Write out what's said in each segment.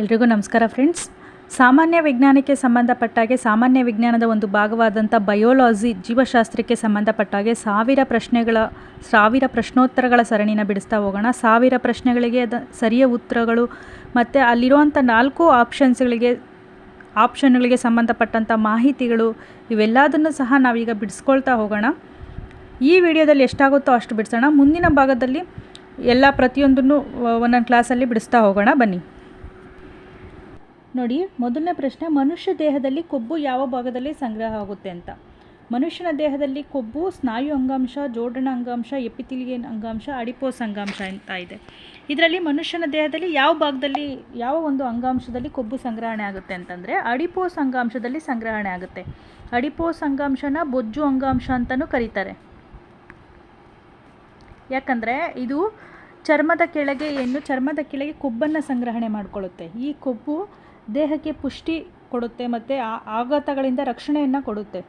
ಎಲ್ರಿಗೂ ನಮಸ್ಕಾರ ಫ್ರೆಂಡ್ಸ್. ಸಾಮಾನ್ಯ ವಿಜ್ಞಾನಕ್ಕೆ ಸಂಬಂಧಪಟ್ಟಾಗೆ ಸಾಮಾನ್ಯ ವಿಜ್ಞಾನದ ಒಂದು ಭಾಗವಾದಂಥ ಬಯೋಲಾಜಿ, ಜೀವಶಾಸ್ತ್ರಕ್ಕೆ ಸಂಬಂಧಪಟ್ಟಾಗೆ ಸಾವಿರ ಪ್ರಶ್ನೆಗಳ, ಸಾವಿರ ಪ್ರಶ್ನೋತ್ತರಗಳ ಸರಣಿನ ಬಿಡಿಸ್ತಾ ಹೋಗೋಣ. ಸಾವಿರ ಪ್ರಶ್ನೆಗಳಿಗೆ ಅದ ಸರಿಯ ಉತ್ತರಗಳು ಮತ್ತು ಅಲ್ಲಿರುವಂಥ ನಾಲ್ಕು ಆಪ್ಷನ್ಸ್ಗಳಿಗೆ, ಆಪ್ಷನ್ಗಳಿಗೆ ಸಂಬಂಧಪಟ್ಟಂಥ ಮಾಹಿತಿಗಳು ಇವೆಲ್ಲದನ್ನು ಸಹ ನಾವೀಗ ಬಿಡಿಸ್ಕೊಳ್ತಾ ಹೋಗೋಣ. ಈ ವಿಡಿಯೋದಲ್ಲಿ ಎಷ್ಟಾಗುತ್ತೋ ಅಷ್ಟು ಬಿಡಿಸೋಣ. ಮುಂದಿನ ಭಾಗದಲ್ಲಿ ಎಲ್ಲ ಪ್ರತಿಯೊಂದನ್ನು ಒಂದೊಂದು ಕ್ಲಾಸಲ್ಲಿ ಬಿಡಿಸ್ತಾ ಹೋಗೋಣ. ಬನ್ನಿ. ನೋಡಿ, ಮೊದಲನೇ ಪ್ರಶ್ನೆ, ಮನುಷ್ಯ ದೇಹದಲ್ಲಿ ಕೊಬ್ಬು ಯಾವ ಭಾಗದಲ್ಲಿ ಸಂಗ್ರಹ ಆಗುತ್ತೆ ಅಂತ. ಮನುಷ್ಯನ ದೇಹದಲ್ಲಿ ಕೊಬ್ಬು, ಸ್ನಾಯು ಅಂಗಾಂಶ, ಜೋಡಣಾ ಅಂಗಾಂಶ, ಎಪಿಥಿಲಿಯನ್ ಅಂಗಾಂಶ, ಅಡಿಪೋಸ್ ಅಂಗಾಂಶ ಅಂತ ಇದೆ. ಇದರಲ್ಲಿ ಮನುಷ್ಯನ ದೇಹದಲ್ಲಿ ಯಾವ ಭಾಗದಲ್ಲಿ, ಯಾವ ಒಂದು ಅಂಗಾಂಶದಲ್ಲಿ ಕೊಬ್ಬು ಸಂಗ್ರಹಣೆ ಆಗುತ್ತೆ ಅಂತಂದರೆ, ಅಡಿಪೋಸ್ ಅಂಗಾಂಶದಲ್ಲಿ ಸಂಗ್ರಹಣೆ ಆಗುತ್ತೆ. ಅಡಿಪೋಸ್ ಅಂಗಾಂಶನ ಬೊಜ್ಜು ಅಂಗಾಂಶ ಅಂತಲೂ ಕರೀತಾರೆ. ಯಾಕಂದರೆ, ಇದು ಚರ್ಮದ ಕೆಳಗೆ ಏನು ಚರ್ಮದ ಕೆಳಗೆ ಕೊಬ್ಬನ್ನು ಸಂಗ್ರಹಣೆ ಮಾಡಿಕೊಳ್ಳುತ್ತೆ. ಈ ಕೊಬ್ಬು ದೇಹಕ್ಕೆ ಪುಷ್ಟಿ ಕೊಡುತ್ತೆ ಮತ್ತು ಆಘಾತಗಳಿಂದ ರಕ್ಷಣೆಯನ್ನು ಕೊಡುತ್ತೆ.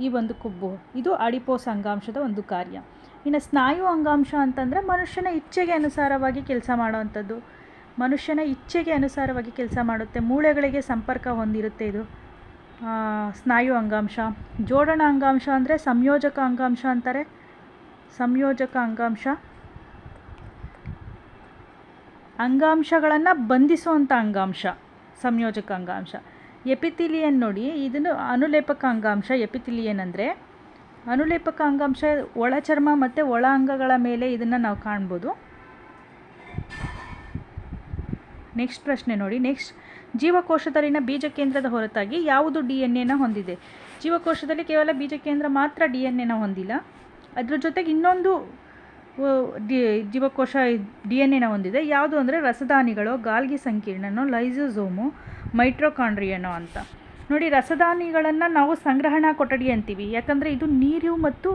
ಈ ಒಂದು ಕೊಬ್ಬು, ಇದು ಅಡಿಪೋಸ್ ಅಂಗಾಂಶದ ಒಂದು ಕಾರ್ಯ. ಇನ್ನು ಸ್ನಾಯು ಅಂಗಾಂಶ ಅಂತಂದರೆ ಮನುಷ್ಯನ ಇಚ್ಛೆಗೆ ಅನುಸಾರವಾಗಿ ಕೆಲಸ ಮಾಡುವಂಥದ್ದು. ಮನುಷ್ಯನ ಇಚ್ಛೆಗೆ ಅನುಸಾರವಾಗಿ ಕೆಲಸ ಮಾಡುತ್ತೆ. ಮೂಳೆಗಳಿಗೆ ಸಂಪರ್ಕ ಹೊಂದಿರುತ್ತೆ ಇದು. ಸ್ನಾಯು ಅಂಗಾಂಶ. ಜೋಡಣಾ ಅಂಗಾಂಶ ಅಂದರೆ ಸಂಯೋಜಕ ಅಂಗಾಂಶ ಅಂತಾರೆ. ಸಂಯೋಜಕ ಅಂಗಾಂಶ. ಅಂಗಾಂಶಗಳನ್ನು ಬಂಧಿಸುವಂಥ ಅಂಗಾಂಶ. ಸಂಯೋಜಕ ಅಂಗಾಂಶ ಎಪಿಥಿಲಿಯನ್ ನೋಡಿ, ಇದನ್ನು ಅನುಲೇಪಕ ಅಂಗಾಂಶ ಎಪಿಥಿಲಿಯನ್ ಅಂದರೆ ಅನುಲೇಪಕ ಅಂಗಾಂಶ ಒಳಚರ್ಮ ಮತ್ತು ಒಳ ಅಂಗಗಳ ಮೇಲೆ ಇದನ್ನು ನಾವು ಕಾಣ್ಬೋದು. ನೆಕ್ಸ್ಟ್ ಪ್ರಶ್ನೆ ನೋಡಿ, ನೆಕ್ಸ್ಟ್. ಜೀವಕೋಶದಲ್ಲಿನ ಬೀಜಕೇಂದ್ರದ ಹೊರತಾಗಿ ಯಾವುದು ಡಿ ಎನ್ ಎನ ಹೊಂದಿದೆ? ಜೀವಕೋಶದಲ್ಲಿ ಕೇವಲ ಬೀಜಕೇಂದ್ರ ಮಾತ್ರ ಡಿ ಎನ್ ಎನ ಹೊಂದಿಲ್ಲ. ಅದ್ರ ಜೊತೆಗೆ ಇನ್ನೊಂದು ಡಿ ಜೀವಕೋಶ ಡಿ ಎನ್ ಎನ ಹೊಂದಿದೆ. ಯಾವುದು ಅಂದರೆ ರಸದಾನಿಗಳು ಗಾಲ್ಗಿ ಸಂಕೀರ್ಣನೋ, ಲೈಸೋಸೋಮು, ಮೈಟ್ರೋಕಾಂಡ್ರಿಯನೋ ಅಂತ. ನೋಡಿ ರಸದಾನಿಗಳನ್ನು ನಾವು ಸಂಗ್ರಹಣಾ ಕೊಠಡಿ ಅಂತೀವಿ. ಯಾಕಂದರೆ ಇದು ನೀರು ಮತ್ತು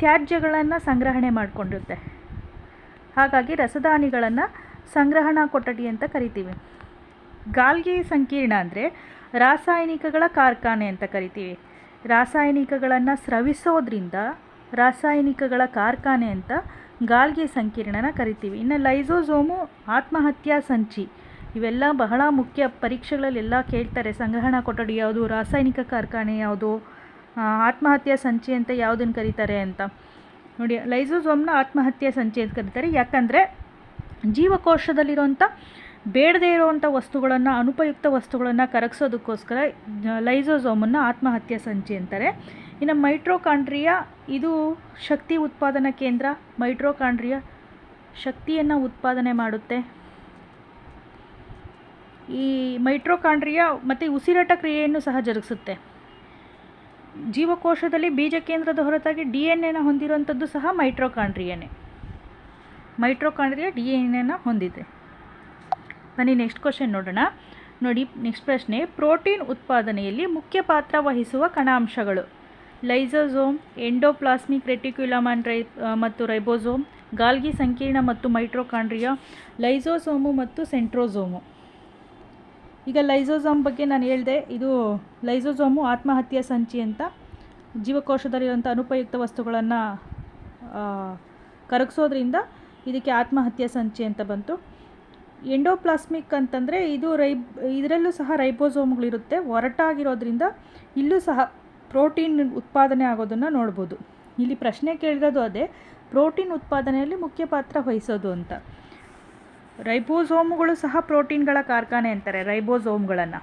ತ್ಯಾಜ್ಯಗಳನ್ನು ಸಂಗ್ರಹಣೆ ಮಾಡಿಕೊಂಡಿರುತ್ತೆ. ಹಾಗಾಗಿ ರಸದಾನಿಗಳನ್ನು ಸಂಗ್ರಹಣಾ ಕೊಠಡಿ ಅಂತ ಕರಿತೀವಿ. ಗಾಲ್ಗಿ ಸಂಕೀರ್ಣ ಅಂದರೆ ರಾಸಾಯನಿಕಗಳ ಕಾರ್ಖಾನೆ ಅಂತ ಕರಿತೀವಿ. ರಾಸಾಯನಿಕಗಳನ್ನು ಸ್ರವಿಸೋದ್ರಿಂದ, ರಾಸಾಯನಿಕಗಳ ಕಾರ್ಖಾನೆ ಅಂತ ಗಾಲ್ಗಿ ಸಂಕೀರ್ಣನ ಕರಿತೀವಿ. ಇನ್ನು ಲೈಸೋಸೋಮು ಆತ್ಮಹತ್ಯಾ ಸಂಚಿ. ಇವೆಲ್ಲ ಬಹಳ ಮುಖ್ಯ ಪರೀಕ್ಷೆಗಳಲ್ಲೆಲ್ಲ ಕೇಳ್ತಾರೆ. ಸಂಗ್ರಹಣಾ ಕೊಠಡಿ ಯಾವುದು, ರಾಸಾಯನಿಕ ಕಾರ್ಖಾನೆ ಯಾವುದು ಆತ್ಮಹತ್ಯಾ ಸಂಚಿ ಅಂತ ಯಾವುದನ್ನು ಕರೀತಾರೆ ಅಂತ. ನೋಡಿ, ಲೈಸೋಸೋಮ್ನ ಆತ್ಮಹತ್ಯಾ ಸಂಚಿ ಅಂತ ಕರೀತಾರೆ. ಯಾಕಂದರೆ ಜೀವಕೋಶದಲ್ಲಿರುವಂಥ ಬೇಡದೇ ಇರುವಂಥ ವಸ್ತುಗಳನ್ನು, ಅನುಪಯುಕ್ತ ವಸ್ತುಗಳನ್ನು ಕರಗಿಸೋದಕ್ಕೋಸ್ಕರ ಲೈಸೋಸೋಮನ್ನು ಆತ್ಮಹತ್ಯಾ ಸಂಚಿ ಅಂತಾರೆ. ಇನ್ನು ಮೈಟ್ರೋಕಾಂಡ್ರಿಯಾ ಇದು ಶಕ್ತಿ ಉತ್ಪಾದನಾ ಕೇಂದ್ರ. ಮೈಟ್ರೋಕಾಂಡ್ರಿಯಾ ಶಕ್ತಿಯನ್ನು ಉತ್ಪಾದನೆ ಮಾಡುತ್ತೆ. ಈ ಮೈಟ್ರೋಕಾಂಡ್ರಿಯಾ ಮತ್ತು ಉಸಿರಾಟ ಕ್ರಿಯೆಯನ್ನು ಸಹ ಜರುಗಿಸುತ್ತೆ. ಜೀವಕೋಶದಲ್ಲಿ ಬೀಜ ಕೇಂದ್ರದ ಹೊರತಾಗಿ ಡಿ ಎನ್ ಎನ ಹೊಂದಿರುವಂಥದ್ದು ಸಹ ಮೈಟ್ರೋಕಾಂಡ್ರಿಯಾನೇ. ಮೈಟ್ರೋಕಾಂಡ್ರಿಯಾ ಡಿ ಎನ್ ಎನ ಹೊಂದಿದೆ. ಬನ್ನಿ ನೆಕ್ಸ್ಟ್ ಕ್ವಶನ್ ನೋಡೋಣ. ನೋಡಿ ನೆಕ್ಸ್ಟ್ ಪ್ರಶ್ನೆ. ಪ್ರೋಟೀನ್ ಉತ್ಪಾದನೆಯಲ್ಲಿ ಮುಖ್ಯ ಪಾತ್ರ ವಹಿಸುವ ಕಣಾಂಶಗಳು. ಲೈಸೋಸೋಮ್ ಎಂಡೋಪ್ಲಾಸ್ಮಿಕ್ ರೆಟಿಕ್ಯುಲಮ್ ರೈ ಮತ್ತು ರೈಬೋಸೋಮ್, ಗಾಲ್ಗಿ ಸಂಕೀರ್ಣ ಮತ್ತು ಮೈಟ್ರೋಕಾಂಡ್ರಿಯಾ, ಲೈಸೋಸೋಮು ಮತ್ತು ಸೆಂಟ್ರೋಸೋಮು. ಈಗ ಲೈಸೋಸೋಮ್ ಬಗ್ಗೆ ನಾನು ಹೇಳಿದೆ, ಇದು ಲೈಸೋಸೋಮು ಆತ್ಮಹತ್ಯಾ ಸಂಚಿ ಅಂತ, ಜೀವಕೋಶದಲ್ಲಿರುವಂಥ ಅನುಪಯುಕ್ತ ವಸ್ತುಗಳನ್ನು ಕರಗಿಸೋದ್ರಿಂದ ಇದಕ್ಕೆ ಆತ್ಮಹತ್ಯಾ ಸಂಚಿ ಅಂತ ಬಂತು. ಎಂಡೋಪ್ಲಾಸ್ಮಿಕ್ ಅಂತಂದರೆ ಇದು ರೈ, ಇದರಲ್ಲೂ ಸಹ ರೈಬೋಸೋಮ್ಗಳಿರುತ್ತೆ. ಒರಟಾಗಿರೋದ್ರಿಂದ ಇಲ್ಲೂ ಸಹ ಪ್ರೋಟೀನ್ ಉತ್ಪಾದನೆ ಆಗೋದನ್ನು ನೋಡ್ಬೋದು. ಇಲ್ಲಿ ಪ್ರಶ್ನೆ ಕೇಳಿರೋದು ಅದೇ, ಪ್ರೋಟೀನ್ ಉತ್ಪಾದನೆಯಲ್ಲಿ ಮುಖ್ಯ ಪಾತ್ರ ವಹಿಸೋದು ಅಂತ. ರೈಬೋಸೋಮ್ಗಳು ಸಹ ಪ್ರೋಟೀನ್ಗಳ ಕಾರ್ಖಾನೆ ಅಂತಾರೆ, ರೈಬೋಸೋಮ್ಗಳನ್ನು.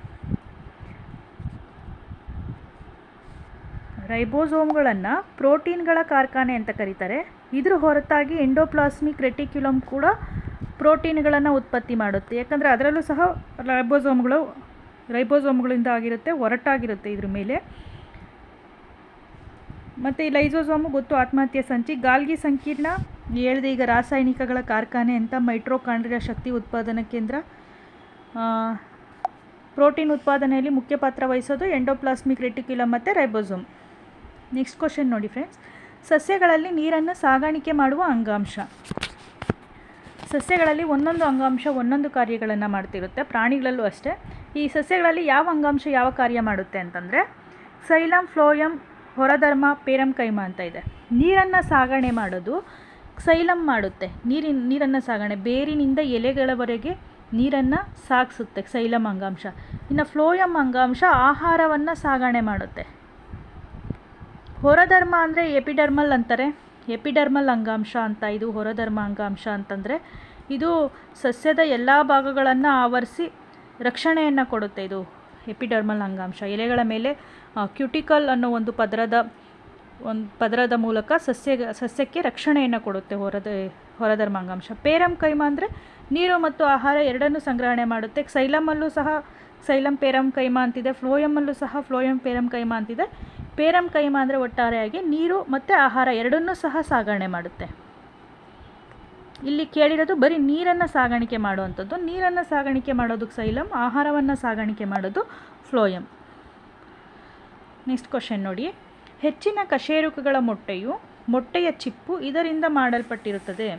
ರೈಬೋಸೋಮ್ಗಳನ್ನು ಪ್ರೋಟೀನ್ಗಳ ಕಾರ್ಖಾನೆ ಅಂತ ಕರೀತಾರೆ. ಇದ್ರ ಹೊರತಾಗಿ ಎಂಡೋಪ್ಲಾಸ್ಮಿಕ್ ರೆಟಿಕ್ಯುಲಮ್ ಕೂಡ ಪ್ರೋಟೀನ್ಗಳನ್ನು ಉತ್ಪತ್ತಿ ಮಾಡುತ್ತೆ. ಯಾಕಂದರೆ ಅದರಲ್ಲೂ ಸಹ ರೈಬೋಸೋಮ್ಗಳು, ರೈಬೋಸೋಮ್ಗಳಿಂದ ಆಗಿರುತ್ತೆ ಒರಟಾಗಿರುತ್ತೆ ಇದ್ರ ಮೇಲೆ. ಮತ್ತು ಈ ಲೈಸೋಸೋಮು ಗೊತ್ತು, ಆತ್ಮಹತ್ಯೆ ಸಂಚಿ, ಗಾಲ್ಗಿ ಸಂಕೀರ್ಣ ಹೇಳಿದೆ ಈಗ ರಾಸಾಯನಿಕಗಳ ಕಾರ್ಖಾನೆ ಅಂತ ಮೈಟ್ರೋಕಾಂಡ್ರಿಯ ಶಕ್ತಿ ಉತ್ಪಾದನಾ ಕೇಂದ್ರ. ಪ್ರೋಟೀನ್ ಉತ್ಪಾದನೆಯಲ್ಲಿ ಮುಖ್ಯ ಪಾತ್ರ ವಹಿಸೋದು ಎಂಡೋಪ್ಲಾಸ್ಮಿಕ್ ರೆಟಿಕ್ಯುಲಮ್ ಮತ್ತು ರೈಬೋಸೋಮ್. ನೆಕ್ಸ್ಟ್ ಕ್ವಶನ್ ನೋಡಿ ಫ್ರೆಂಡ್ಸ್. ಸಸ್ಯಗಳಲ್ಲಿ ನೀರನ್ನು ಸಾಗಾಣಿಕೆ ಮಾಡುವ ಅಂಗಾಂಶ. ಸಸ್ಯಗಳಲ್ಲಿ ಒಂದೊಂದು ಅಂಗಾಂಶ ಒಂದೊಂದು ಕಾರ್ಯಗಳನ್ನು ಮಾಡ್ತಿರುತ್ತೆ, ಪ್ರಾಣಿಗಳಲ್ಲೂ ಅಷ್ಟೇ. ಈ ಸಸ್ಯಗಳಲ್ಲಿ ಯಾವ ಅಂಗಾಂಶ ಯಾವ ಕಾರ್ಯ ಮಾಡುತ್ತೆ ಅಂತಂದರೆ, ಸೈಲಮ್, ಫ್ಲೋಯಮ್, ಹೊರಧರ್ಮ ಪೇರಂ ಕೈಮ ಅಂತ ಇದೆ. ನೀರನ್ನು ಸಾಗಣೆ ಮಾಡೋದು ಸೈಲಮ್ ಮಾಡುತ್ತೆ. ನೀರಿನ, ನೀರನ್ನು ಸಾಗಣೆ, ಬೇರಿನಿಂದ ಎಲೆಗಳವರೆಗೆ ನೀರನ್ನು ಸಾಗಿಸುತ್ತೆ ಸೈಲಮ್ ಅಂಗಾಂಶ. ಇನ್ನು ಫ್ಲೋಯಮ್ ಅಂಗಾಂಶ ಆಹಾರವನ್ನು ಸಾಗಣೆ ಮಾಡುತ್ತೆ. ಹೊರಧರ್ಮ ಅಂದರೆ ಎಪಿಡರ್ಮಲ್ ಅಂತಾರೆ. ಎಪಿಡರ್ಮಲ್ ಅಂಗಾಂಶ ಅಂತ, ಇದು ಹೊರಧರ್ಮ ಅಂಗಾಂಶ ಅಂತಂದರೆ ಇದು ಸಸ್ಯದ ಎಲ್ಲ ಭಾಗಗಳನ್ನು ಆವರಿಸಿ ರಕ್ಷಣೆಯನ್ನು ಕೊಡುತ್ತೆ ಇದು ಎಪಿಡರ್ಮಲ್ ಅಂಗಾಂಶ. ಎಲೆಗಳ ಮೇಲೆ ಕ್ಯುಟಿಕಲ್ ಅನ್ನೋ ಒಂದು ಪದರದ ಒಂದು ಪದರದ ಮೂಲಕ ಸಸ್ಯ, ಸಸ್ಯಕ್ಕೆ ರಕ್ಷಣೆಯನ್ನು ಕೊಡುತ್ತೆ ಹೊರದ, ಹೊರಧರ್ಮ ಅಂಗಾಂಶ. ಪೇರಂ ಕೈಮ ಅಂದರೆ ನೀರು ಮತ್ತು ಆಹಾರ ಎರಡನ್ನೂ ಸಂಗ್ರಹಣೆ ಮಾಡುತ್ತೆ. ಸೈಲಮಲ್ಲೂ ಸಹ ಸೈಲಮ್ ಪೇರಂ ಕೈಮ ಅಂತಿದೆ. ಫ್ಲೋಯಮಲ್ಲೂ ಸಹ ಫ್ಲೋಯಂ ಪೇರಂ ಕೈಮ ಅಂತಿದೆ. ಪೇರಂ ಕೈಮ ಅಂದರೆ ಒಟ್ಟಾರೆಯಾಗಿ ನೀರು ಮತ್ತು ಆಹಾರ ಎರಡನ್ನೂ ಸಹ ಸಾಗಣೆ ಮಾಡುತ್ತೆ. ಇಲ್ಲಿ ಕೇಳಿರೋದು ಬರೀ ನೀರನ್ನು ಸಾಗಾಣಿಕೆ ಮಾಡುವಂಥದ್ದು. ನೀರನ್ನು ಸಾಗಾಣಿಕೆ ಮಾಡೋದಕ್ಕೆ ಸೈಲಂ, ಆಹಾರವನ್ನು ಸಾಗಾಣಿಕೆ ಮಾಡೋದು ಫ್ಲೋಯಮ್ ನೆಕ್ಸ್ಟ್ ಕ್ವಶನ್ ನೋಡಿ. ಹೆಚ್ಚಿನ ಕಶೇರುಕಗಳ ಮೊಟ್ಟೆಯು, ಮೊಟ್ಟೆಯ ಚಿಪ್ಪು ಇದರಿಂದ ಮಾಡಲ್ಪಟ್ಟಿರುತ್ತದೆ.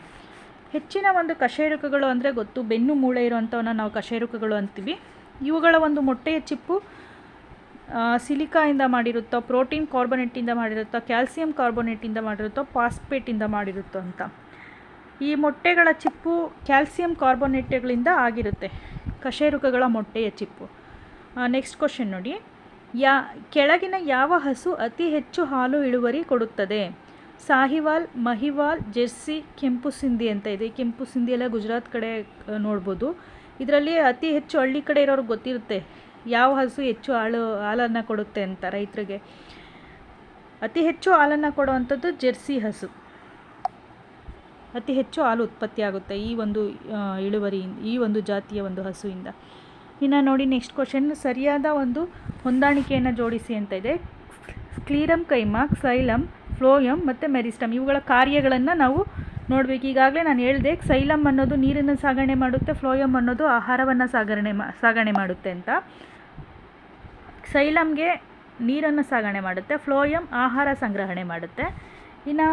ಹೆಚ್ಚಿನ ಒಂದು ಕಶೇರುಕಗಳು ಅಂದರೆ ಗೊತ್ತು, ಬೆನ್ನು ಮೂಳೆ ಇರುವಂಥವನ್ನ ನಾವು ಕಶೇರುಕಗಳು ಅಂತೀವಿ. ಇವುಗಳ ಒಂದು ಮೊಟ್ಟೆಯ ಚಿಪ್ಪು ಸಿಲಿಕಾಯಿಂದ ಮಾಡಿರುತ್ತೋ, ಪ್ರೋಟೀನ್ ಕಾರ್ಬೊನೇಟಿಂದ ಮಾಡಿರುತ್ತೋ, ಕ್ಯಾಲ್ಸಿಯಂ ಕಾರ್ಬೊನೇಟಿಂದ ಮಾಡಿರುತ್ತೋ ಫಾಸ್ಫೇಟಿಂದ ಮಾಡಿರುತ್ತೋ ಅಂತ. ಈ ಮೊಟ್ಟೆಗಳ ಚಿಪ್ಪು ಕ್ಯಾಲ್ಸಿಯಂ ಕಾರ್ಬೊನೇಟ್ಗಳಿಂದ ಆಗಿರುತ್ತೆ. ಕಶೇರುಕಗಳ ಮೊಟ್ಟೆಯ ಚಿಪ್ಪು. ನೆಕ್ಸ್ಟ್ ಕ್ವಶನ್ ನೋಡಿ. ಯಾ, ಕೆಳಗಿನ ಯಾವ ಹಸು ಅತಿ ಹೆಚ್ಚು ಹಾಲು ಇಳುವರಿ ಕೊಡುತ್ತದೆ? ಸಾಹಿವಾಲ್, ಮಹಿವಾಲ್, ಜೆರ್ಸಿ, ಕೆಂಪು ಸಿಂಧಿ ಅಂತ ಇದೆ. ಕೆಂಪು ಸಿಂಧಿ ಎಲ್ಲ ಗುಜರಾತ್ ಕಡೆ ನೋಡ್ಬೋದು. ಇದರಲ್ಲಿ ಅತಿ ಹೆಚ್ಚು ಹಳ್ಳಿ ಕಡೆ ಇರೋರಿಗೆ ಗೊತ್ತಿರುತ್ತೆ ಯಾವ ಹಸು ಹೆಚ್ಚು ಹಾಲು ಹಾಲನ್ನು ಕೊಡುತ್ತೆ ಅಂತ ರೈತರಿಗೆ. ಅತಿ ಹೆಚ್ಚು ಹಾಲನ್ನು ಕೊಡುವಂಥದ್ದು ಜೆರ್ಸಿ ಹಸು. ಅತಿ ಹೆಚ್ಚು ಹಾಲು ಉತ್ಪತ್ತಿಯಾಗುತ್ತೆ ಈ ಒಂದು ಇಳುವರಿ ಈ ಒಂದು ಜಾತಿಯ ಒಂದು ಹಸುವಿಂದ. ಇನ್ನು ನೋಡಿ ನೆಕ್ಸ್ಟ್ ಕ್ವಶನ್ ಸರಿಯಾದ ಒಂದು ಹೊಂದಾಣಿಕೆಯನ್ನು ಜೋಡಿಸಿ ಅಂತ ಇದೆ. ಕ್ಲೀರಮ್ ಕೈಮಾಕ್ ಸೈಲಮ್ ಫ್ಲೋಯಮ್ ಮತ್ತು ಮೆರಿಸ್ಟಮ್ ಇವುಗಳ ಕಾರ್ಯಗಳನ್ನು ನಾವು ನೋಡಬೇಕು. ಈಗಾಗಲೇ ನಾನು ಹೇಳಿದೆ ಸೈಲಮ್ ಅನ್ನೋದು ನೀರನ್ನು ಸಾಗಣೆ ಮಾಡುತ್ತೆ ಫ್ಲೋಯಮ್ ಅನ್ನೋದು ಆಹಾರವನ್ನು ಸಾಗಣೆ ಮಾ, ಸಾಗಣೆ ಮಾಡುತ್ತೆ ಅಂತ. ಸೈಲಮ್ಗೆ ನೀರನ್ನು ಸಾಗಣೆ ಮಾಡುತ್ತೆ ಫ್ಲೋಯಮ್ ಆಹಾರ ಸಂಗ್ರಹಣೆ ಮಾಡುತ್ತೆ. ಇನ್ನು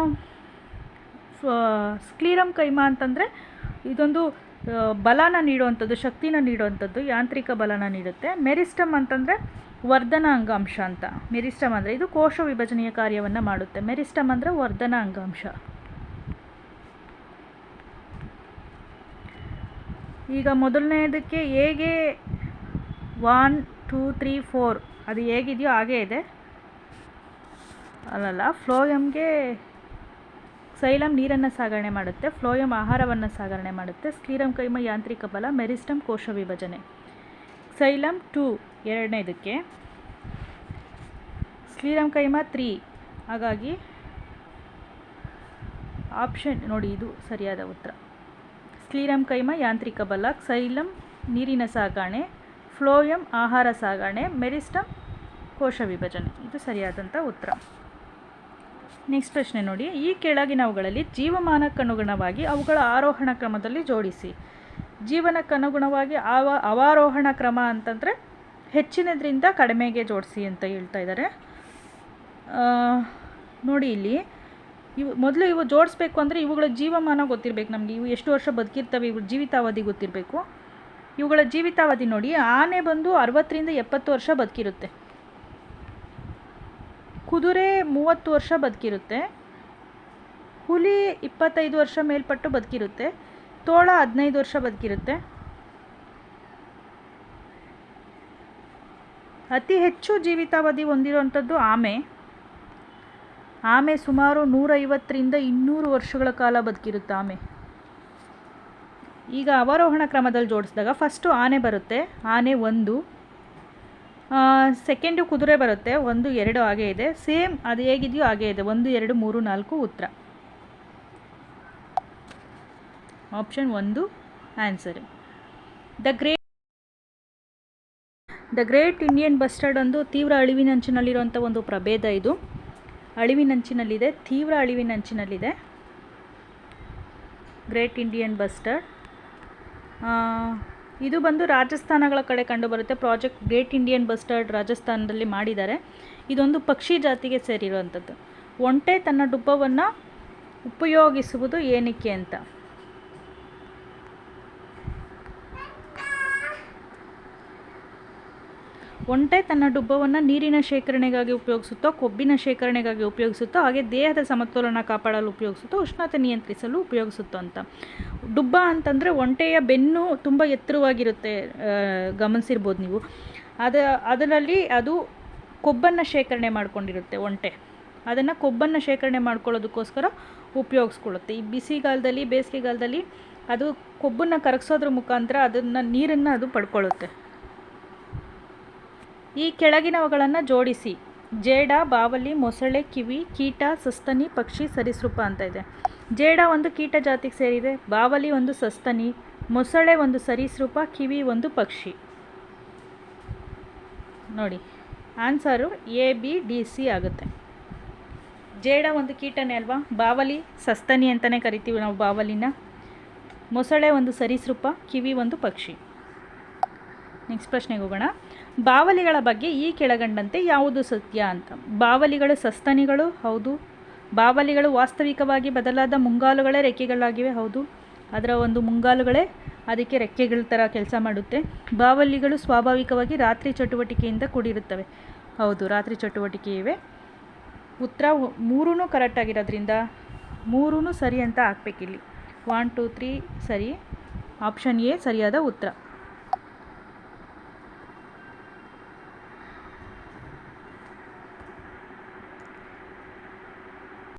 ಸ್ಕ್ಲೀರಮ್ ಕೈಮಾ ಅಂತಂದರೆ ಇದೊಂದು ಬಲನ ನೀಡುವಂಥದ್ದು, ಶಕ್ತಿನ ನೀಡುವಂಥದ್ದು, ಯಾಂತ್ರಿಕ ಬಲನ ನೀಡುತ್ತೆ. ಮೆರಿಸ್ಟಮ್ ಅಂತಂದರೆ ವರ್ಧನ ಅಂಗಾಂಶ ಅಂತ. ಮೆರಿಸ್ಟಮ್ ಅಂದರೆ ಇದು ಕೋಶ ವಿಭಜನೆಯ ಕಾರ್ಯವನ್ನು ಮಾಡುತ್ತೆ. ಮೆರಿಸ್ಟಮ್ ಅಂದರೆ ವರ್ಧನ ಅಂಗಾಂಶ ಈಗ ಮೊದಲನೇದಕ್ಕೆ ಹೇಗೆ ಒನ್, ಟೂ, ತ್ರೀ, ಫೋರ್, ಅದು ಹೇಗಿದೆಯೋ ಹಾಗೇ ಇದೆ. ಅಲ್ಲಲ್ಲ, ಫ್ಲೋಯಮ್ಗೆ ಸೈಲಮ್ ನೀರನ್ನು ಸಾಗಣೆ ಮಾಡುತ್ತೆ ಫ್ಲೋಯಮ್ ಆಹಾರವನ್ನು ಸಾಗರಣೆ ಮಾಡುತ್ತೆ ಸ್ಕ್ಲೀರಮ್ ಕೈಮ ಯಾಂತ್ರಿಕ ಬಲ, ಮೆರಿಸ್ಟಮ್ ಕೋಶ ವಿಭಜನೆ. ಸೈಲಮ್ ಟೂ, ಎರಡನೇದಕ್ಕೆ. ಸ್ಕ್ಲೀರಮ್ ಕೈಮ ತ್ರೀ, ಹಾಗಾಗಿ ಆಪ್ಷನ್ ನೋಡಿ, ಇದು ಸರಿಯಾದ ಉತ್ತರ. ಸ್ಕ್ಲೀರಮ್ ಕೈಮ ಯಾಂತ್ರಿಕ ಬಲ ಸೈಲಮ್ ನೀರಿನ ಸಾಗಣೆ, ಫ್ಲೋಯಂ ಆಹಾರ ಸಾಗಣೆ ಮೆರಿಸ್ಟಮ್ ಕೋಶ ವಿಭಜನೆ. ಇದು ಸರಿಯಾದಂಥ ಉತ್ತರ. ನೆಕ್ಸ್ಟ್ ಪ್ರಶ್ನೆ ನೋಡಿ. ಈ ಕೆಳಗಿನವುಗಳಲ್ಲಿ ಜೀವಮಾನಕ್ಕನುಗುಣವಾಗಿ ಅವುಗಳ ಆರೋಹಣ ಕ್ರಮದಲ್ಲಿ ಜೋಡಿಸಿ. ಜೀವನಕ್ಕನುಗುಣವಾಗಿ ಅವ, ಅವಾರೋಹಣ ಕ್ರಮ ಅಂತಂದರೆ ಹೆಚ್ಚಿನದ್ರಿಂದ ಕಡಿಮೆಗೆ ಜೋಡಿಸಿ ಅಂತ ಹೇಳ್ತಾ ಇದ್ದಾರೆ ನೋಡಿ ಇಲ್ಲಿ. ಇವು ಮೊದಲು ಇವು ಜೋಡಿಸ್ಬೇಕು ಅಂದರೆ ಇವುಗಳ ಜೀವಮಾನ ಗೊತ್ತಿರಬೇಕು ನಮಗೆ. ಇವು ಎಷ್ಟು ವರ್ಷ ಬದುಕಿರ್ತವೆ ಇವು ಜೀವಿತಾವಧಿ ಗೊತ್ತಿರಬೇಕು. ಇವುಗಳ ಜೀವಿತಾವಧಿ ನೋಡಿ, ಆನೆ ಬಂದು ಅರವತ್ತರಿಂದ ಎಪ್ಪತ್ತು ವರ್ಷ ಬದುಕಿರುತ್ತೆ. ಕುದುರೆ ಮೂವತ್ತು ವರ್ಷ ಬದುಕಿರುತ್ತೆ. ಹುಲಿ ಇಪ್ಪತ್ತೈದು ವರ್ಷ ಮೇಲ್ಪಟ್ಟು ಬದುಕಿರುತ್ತೆ. ತೋಳ ಹದಿನೈದು ವರ್ಷ ಬದುಕಿರುತ್ತೆ. ಅತಿ ಹೆಚ್ಚು ಜೀವಿತಾವಧಿ ಹೊಂದಿರುವಂಥದ್ದು ಆಮೆ. ಆಮೆ ಸುಮಾರು ನೂರೈವತ್ತರಿಂದ ಇನ್ನೂರು ವರ್ಷಗಳ ಕಾಲ ಬದುಕಿರುತ್ತೆ ಆಮೆ. ಈಗ ಅವರೋಹಣ ಕ್ರಮದಲ್ಲಿ ಜೋಡಿಸಿದಾಗ ಫಸ್ಟು ಆನೆ ಬರುತ್ತೆ, ಆನೆ ಒಂದು. ಸೆಕೆಂಡು ಕುದುರೆ ಬರುತ್ತೆ, ಒಂದು, ಎರಡು ಹಾಗೆ ಇದೆ. ಸೇಮ್ ಅದು ಹೇಗಿದೆಯೋ ಹಾಗೆ ಇದೆ. ಒಂದು, ಎರಡು, ಮೂರು, ನಾಲ್ಕು, ಉತ್ತರ. ಆಪ್ಷನ್ ಒಂದು answer the great the great Indian bustard ಒಂದು ತೀವ್ರ ಅಳಿವಿನಂಚಿನಲ್ಲಿರುವಂಥ ಒಂದು ಪ್ರಭೇದ ಇದು. ಅಳಿವಿನಂಚಿನಲ್ಲಿದೆ, ತೀವ್ರ ಅಳಿವಿನಂಚಿನಲ್ಲಿದೆ. ಗ್ರೇಟ್ ಇಂಡಿಯನ್ ಬಸ್ಟರ್ಡ್ ಇದು ಬಂದು ರಾಜಸ್ಥಾನಗಳ ಕಡೆ ಕಂಡುಬರುತ್ತೆ. ಪ್ರಾಜೆಕ್ಟ್ ಗ್ರೇಟ್ ಇಂಡಿಯನ್ ಬಸ್ಟರ್ಡ್ ರಾಜಸ್ಥಾನದಲ್ಲಿ ಮಾಡಿದ್ದಾರೆ. ಇದೊಂದು ಪಕ್ಷಿ ಜಾತಿಗೆ ಸೇರಿರುವಂಥದ್ದು. ಒಂಟೆ ತನ್ನ ಡುಬ್ಬವನ್ನು ಉಪಯೋಗಿಸುವುದು ಏನಕ್ಕೆ ಅಂತ. ಒಂಟೆ ತನ್ನ ಡುಬ್ಬವನ್ನು ನೀರಿನ ಶೇಖರಣೆಗಾಗಿ ಉಪಯೋಗಿಸುತ್ತೋ, ಕೊಬ್ಬಿನ ಶೇಖರಣೆಗಾಗಿ ಉಪಯೋಗಿಸುತ್ತೋ, ಹಾಗೆ ದೇಹದ ಸಮತೋಲನ ಕಾಪಾಡಲು ಉಪಯೋಗಿಸುತ್ತೋ, ಉಷ್ಣತೆ ನಿಯಂತ್ರಿಸಲು ಉಪಯೋಗಿಸುತ್ತೋ ಅಂತ. ಡುಬ್ಬ ಅಂತಂದರೆ ಒಂಟೆಯ ಬೆನ್ನು ತುಂಬ ಎತ್ತರವಾಗಿರುತ್ತೆ ಗಮನಿಸಿರ್ಬೋದು ನೀವು. ಅದ, ಅದರಲ್ಲಿ ಅದು ಕೊಬ್ಬನ್ನು ಶೇಖರಣೆ ಮಾಡ್ಕೊಂಡಿರುತ್ತೆ ಒಂಟೆ. ಅದನ್ನು ಕೊಬ್ಬನ್ನು ಶೇಖರಣೆ ಮಾಡ್ಕೊಳ್ಳೋದಕ್ಕೋಸ್ಕರ ಉಪಯೋಗಿಸ್ಕೊಳ್ಳುತ್ತೆ. ಈ ಬಿಸಿಗಾಲದಲ್ಲಿ, ಬೇಸಿಗೆಗಾಲದಲ್ಲಿ ಅದು ಕೊಬ್ಬನ್ನು ಕರಗಿಸೋದ್ರ ಮುಖಾಂತರ ಅದನ್ನು ನೀರನ್ನು ಅದು ಪಡ್ಕೊಳ್ಳುತ್ತೆ. ಈ ಕೆಳಗಿನವುಗಳನ್ನು ಜೋಡಿಸಿ. ಜೇಡ, ಬಾವಲಿ, ಮೊಸಳೆ, ಕಿವಿ, ಕೀಟ, ಸಸ್ತನಿ, ಪಕ್ಷಿ, ಸರಿಸೃಪ ಅಂತ ಇದೆ. ಜೇಡ ಒಂದು ಕೀಟ ಜಾತಿಗೆ ಸೇರಿದೆ, ಬಾವಲಿ ಒಂದು ಸಸ್ತನಿ, ಮೊಸಳೆ ಒಂದು ಸರೀಸೃಪ, ಕಿವಿ ಒಂದು ಪಕ್ಷಿ. ನೋಡಿ, answer A, B, D, C ಆಗುತ್ತೆ. ಜೇಡ ಒಂದು ಕೀಟನೇ ಅಲ್ವಾ? ಬಾವಲಿ, ಸಸ್ತನಿ ಅಂತಲೇ ಕರಿತೀವಿ ನಾವು ಬಾವಲಿನ. ಮೊಸಳೆ ಒಂದು ಸರೀಸೃಪ, ಕಿವಿ ಒಂದು ಪಕ್ಷಿ. ನೆಕ್ಸ್ಟ್ ಪ್ರಶ್ನೆಗೆ ಹೋಗೋಣ. ಬಾವಲಿಗಳ ಬಗ್ಗೆ ಈ ಕೆಳಗಂಡಂತೆ ಯಾವುದು ಸತ್ಯ ಅಂತ. ಬಾವಲಿಗಳು ಸಸ್ತನಿಗಳು, ಹೌದು. ಬಾವಲಿಗಳು ವಾಸ್ತವಿಕವಾಗಿ ಬದಲಾದ ಮುಂಗಾಲುಗಳೇ ರೆಕ್ಕೆಗಳಾಗಿವೆ, ಹೌದು. ಅದರ ಒಂದು ಮುಂಗಾಲುಗಳೇ ಅದಕ್ಕೆ ರೆಕ್ಕೆಗಳ ಥರ ಕೆಲಸ ಮಾಡುತ್ತೆ. ಬಾವಲಿಗಳು ಸ್ವಾಭಾವಿಕವಾಗಿ ರಾತ್ರಿ ಚಟುವಟಿಕೆಯಿಂದ ಕೂಡಿರುತ್ತವೆ. ಹೌದು, ರಾತ್ರಿ ಚಟುವಟಿಕೆ ಇವೆ. ಉತ್ತರ ಮೂರೂ ಕರೆಕ್ಟಾಗಿರೋದ್ರಿಂದ ಮೂರೂ ಸರಿ ಅಂತ ಹಾಕ್ಬೇಕಿಲ್ಲಿ. ಒನ್ ಟು ತ್ರೀ ಸರಿ. ಆಪ್ಷನ್ ಎ ಸರಿಯಾದ ಉತ್ತರ.